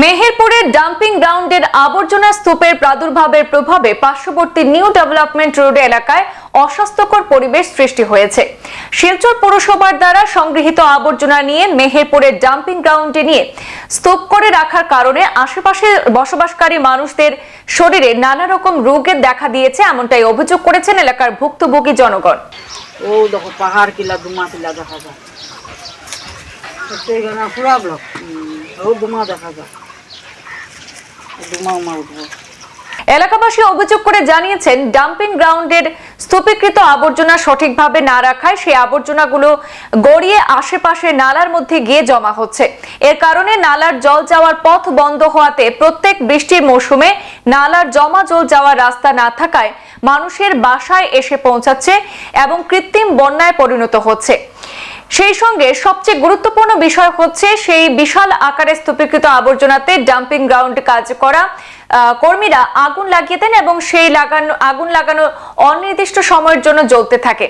মেহেরপুরের ডাম্পিং গ্রাউন্ডের আবর্জনা স্তূপের প্রাদুর্ভাবের প্রভাবে পার্শ্ববর্তী নিউ ডেভেলপমেন্ট রোড এলাকায় অস্বাস্থ্যকর পরিবেশ সৃষ্টি হয়েছে। শিলচর পৌরসভার দ্বারা সংগৃহীত আবর্জনা নিয়ে মেহেরপুরের ডাম্পিং গ্রাউন্ডে নিয়ে স্তূপ করে রাখার কারণে আশেপাশে বসবাসকারী মানুষদের শরীরে নানা রকম রোগের দেখা দিয়েছে, এমনটাই অভিযোগ করেছেন এলাকার ভুক্তভোগী জনগণ। ও দেখো, পাহাড় কিলা, দুমা কিলা দেখা যায়। দেখা যায়। এলাকাবাসী অভিযোগ করে জানিয়েছেন, ডাম্পিং গ্রাউন্ডের স্তূপীকৃত আবর্জনা সঠিকভাবে না রাখায় সেই আবর্জনাগুলো গড়িয়ে আশেপাশে নালার মধ্যে গিয়ে জমা হচ্ছে। এর কারণে নালার জল যাওয়ার পথ বন্ধ হওয়াতে প্রত্যেক বৃষ্টির মৌসুমে নালার জমা জল যাওয়ার রাস্তা না থাকায় মানুষের বাসায় এসে পৌঁছাচ্ছে এবং কৃত্রিম বন্যায় পরিণত হচ্ছে। সেই সঙ্গে সবচেয়ে গুরুত্বপূর্ণ বিষয় হচ্ছে সেই বিশাল আকারে স্তূপীকৃত আবর্জনাতে ডাম্পিং গ্রাউন্ড কাজ করা। কর্মীরা আগুন লাগিয়ে দেন এবং সেই লাগানো, আগুন লাগানো অনির্দিষ্ট সময়ের জন্য জ্বলতে থাকে।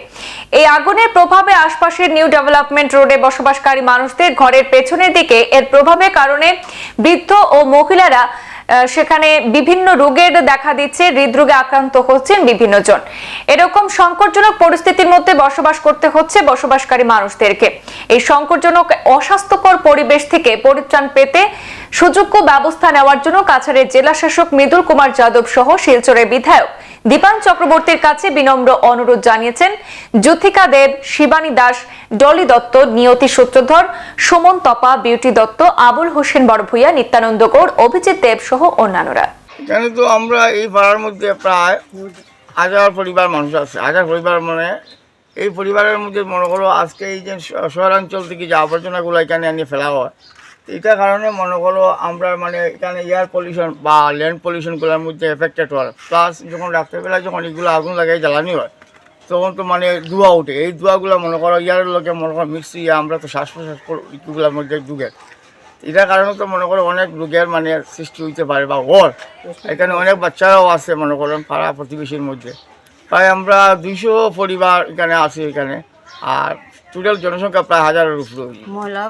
এই আগুনের প্রভাবে আশপাশের নিউ ডেভেলপমেন্ট রোডে বসবাসকারী মানুষদের ঘরের পেছনের দিকে এর প্রভাবের কারণে বৃদ্ধ ও মহিলারা সেখানে বিভিন্ন রোগের দেখা দিচ্ছে, হৃদরোগে আক্রান্ত হচ্ছেন বিভিন্ন জন এরকম সংকটজনক পরিস্থিতির মধ্যে বসবাস করতে হচ্ছে বসবাসকারী মানুষদেরকে। এই সংকটজনক, অস্বাস্থ্যকর পরিবেশ থেকে পরিত্রাণ পেতে সুযোগ্য ব্যবস্থা নেওয়ার জন্য কাছাড়ের জেলা শাসক মৃদুল কুমার যাদব সহ শিলচরের বিধায়ক দীপান চক্রবর্তীর কাছে বিনম্র অনুরোধ জানিয়েছেন জ্যোতিকা দেব, শিবানী দাস, ডলি দত্ত, নিয়তি সূত্রধর, সুমন তপা, বিউটি দত্ত, আবুল হোসেন বড়ভূয়া নিত্যানন্দ গৌড় অভিজিৎ দেব সহ অন্যান্যরা। এখানে তো আমরা এই পাড়ার মধ্যে প্রায় হাজার পরিবার মানুষ আছে। হাজার পরিবার মানে এই পরিবারের মধ্যে মনে করো আজকে এই যে শহরাঞ্চল থেকে যে আবর্জনাগুলো এখানে এনে ফেলা হয় এটার কারণে মনে করো আমরা মানে এখানে এয়ার পলিউশন বা ল্যান্ড পলিউশনগুলোর মধ্যে এফেক্টেড হয়। প্লাস যখন রাত্রেবেলা যখন এগুলো আগুন লাগে জ্বালানি হয়, তখন তো মানে ধোঁয়া উঠে এই ধোঁয়াগুলো মনে করো ইয়ার লোকে মনে করো মিক্স হয়ে আমরা তো শ্বাস প্রশ্বাস ইগুলোর মধ্যে ঢুকে। এটার কারণে তো মনে করো অনেক রোগের মানে সৃষ্টি হইতে পারে বা ওর এখানে অনেক বাচ্চারাও আছে মনে করেন পাড়া প্রতিবেশীর মধ্যে। প্রায় আমরা দুইশো পরিবার এখানে আছে এখানে। আর টোটাল জনসংখ্যা প্রায় হাজারের উপরে ময়লা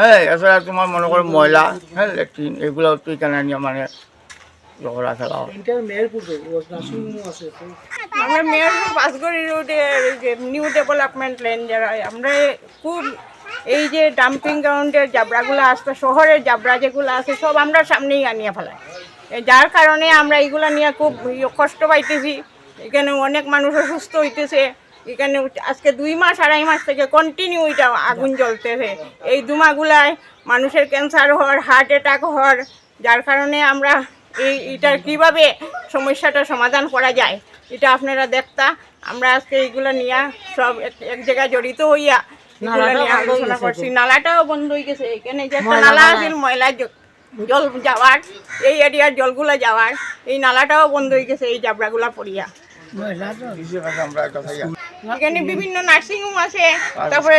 হ্যাঁ এছাড়া তোমার মনে করো ময়লা হ্যাঁ ল্যাট্রিন এগুলো তো এখানে নিয়ে মানে ঝগড়া খেলা হয়। আমরা মেয়রপুর বাসগড়ি রোডে যে নিউ ডেভেলপমেন্ট লেন যারা আমরা খুব এই যে ডাম্পিং গ্রাউন্ডের জাবড়াগুলো আসতো শহরের জাবড়া যেগুলো আছে সব আমরা সামনেই আনিয়ে ফেলাই। যার কারণে আমরা এইগুলা নিয়ে খুব ইয়ে কষ্ট পাইতেছি। এখানে অনেক মানুষ অসুস্থ হইতেছে। এখানে আজকে দুই মাস আড়াই মাস থেকে কন্টিনিউ এটা আগুন জ্বলতেছে এই দুমাগুলায় মানুষের ক্যান্সার হওয়ার হার্ট অ্যাটাক হওয়ার যার কারণে আমরা এই এটার কীভাবে সমস্যাটা সমাধান করা যায় এটা আপনারা দেখতা। আমরা আজকে এইগুলো নিয়ে সব এক- এক জায়গায় জড়িত হইয়া নিয়ে আলোচনা করছি। নালাটাও বন্ধ হয়ে গেছে। এখানে যে একটা নালা আছিল ময়লা জল যাওয়ার এই এরিয়ার জলগুলো যাওয়ার এই নালাটাও বন্ধ হয়ে গেছে এই জাবড়াগুলা পড়িয়া। এখানে বিভিন্ন নার্সিং হোম আছে, তারপরে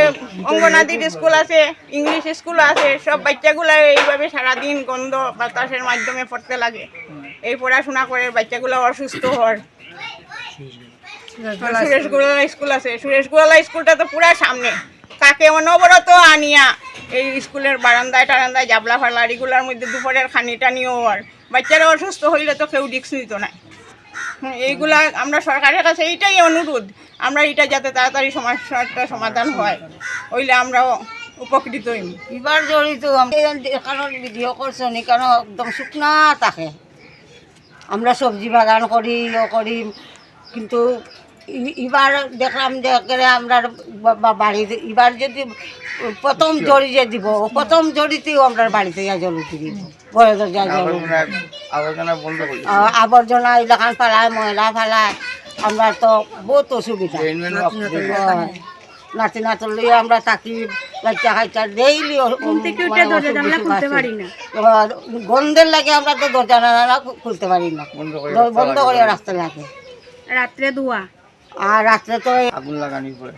অঙ্গনাদির স্কুল আছে ইংলিশ স্কুল আছে, সব বাচ্চাগুলো এইভাবে সারাদিন গন্ধ বাতাসের মাধ্যমে পড়তে লাগে। এই পড়াশোনা করে বাচ্চাগুলো অসুস্থ হওয়ার। সুরেশ গোয়ালা স্কুল আছে সুরেশ গোয়ালা স্কুলটা তো পুরা সামনে। কাকে অনবরত আনিয়া এই স্কুলের বারান্দায় টারান্দায় জাবলা ফালা এগুলোর মধ্যে দুপুরের খানি টানিও হওয়ার বাচ্চারা অসুস্থ হইলে তো কেউ রিক্স নিত না। এইগুলা আমরা সরকারের কাছে এইটাই অনুরোধ। আমরা এটা যাতে তাড়াতাড়ি সমস্যাটা সমাধান হয় ওইলে আমরাও উপকৃত হইম। এবার জড়িত এখানে ভিডিও করছ নি কেন একদম শুকনা থাকে। আমরা সবজি বাগান করি ও করি, কিন্তু এবার দেখলাম যে আমরা বাড়িতে, এবার যদি প্রথম জড়ি যে দিব প্রথম জড়িতেও আমরা বাড়িতে যা জল উঠে দিব দরজা জল আবর্জনা আবর্জনা এলাকান ফেলায় ময়লা ফেলায় আমরা তো বহুত অসুবিধা। হয়। নাতি নাতল লিয়ে আমরা থাকি বাচ্চা কাচ্চা ডেইলি গন্ধের লাগে আমরা তো দরজা জানালা খুলতে পারি না। বন্ধ করে রাখতে লাগে। রাত্রে ধোয়া। আর রাত্রে তো আগুন লাগানির পরে।